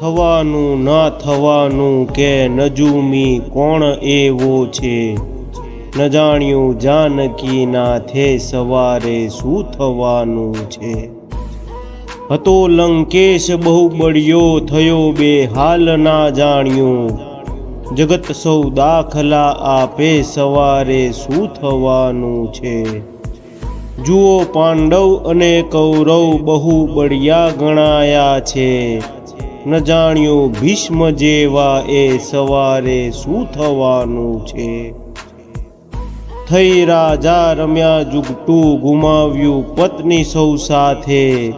થવાનું, ના થવાનું કે નજુમી કોણ એવો છે? ન જાણ્યું જાનકી નાથે સવારે શું થવાનું છે? હતો લંકેશ બહુ બળ્યો થયો બે હાલ ના જાણ્યું. જગત સૌ દાખલા આપે સવારે શું થવાનું છે? જુઓ પાંડવ અને કૌરવ બહુ બળિયા ગણાયા છે. ન જાણ્યું ભીષ્મ જેવા એ સવારે શું થવાનું છે? થઈ રાજા રમ્યા જુગટું ગુમાવ્યું પત્ની સૌ સાથે.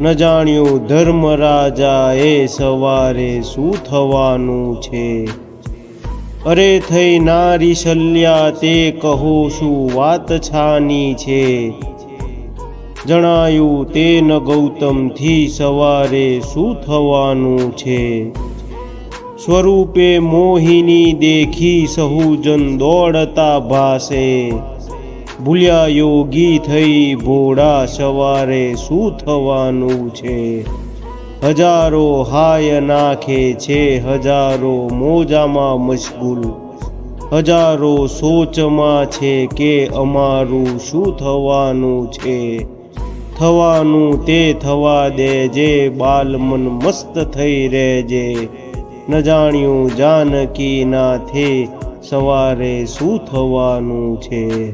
ન જાણ્યું ધર્મ રાજા એ સવારે શું થવાનું છે? અરે થઈ નારી શલ્યા, તે કહો શું વાત છાની છે? જણાયું, તે ન ગૌતમથી સવારે શું થવાનું છે? સ્વરૂપે મોહિની દેખી સહુજન દોડતા ભાસે. ભૂલ્યા યોગી થઈ ભોળા સવારે શું થવાનું છે? હજારો હાય નાખે છે, હજારો મોજામાં મશગુલ. હજારો સોચમાં છે કે અમારું શું થવાનું છે? થવાનું તે થવા દેજે, બાલમન મસ્ત થઈ રહેજે. ન જાણ્યું જાનકી નાથે સવારે શું થવાનું છે?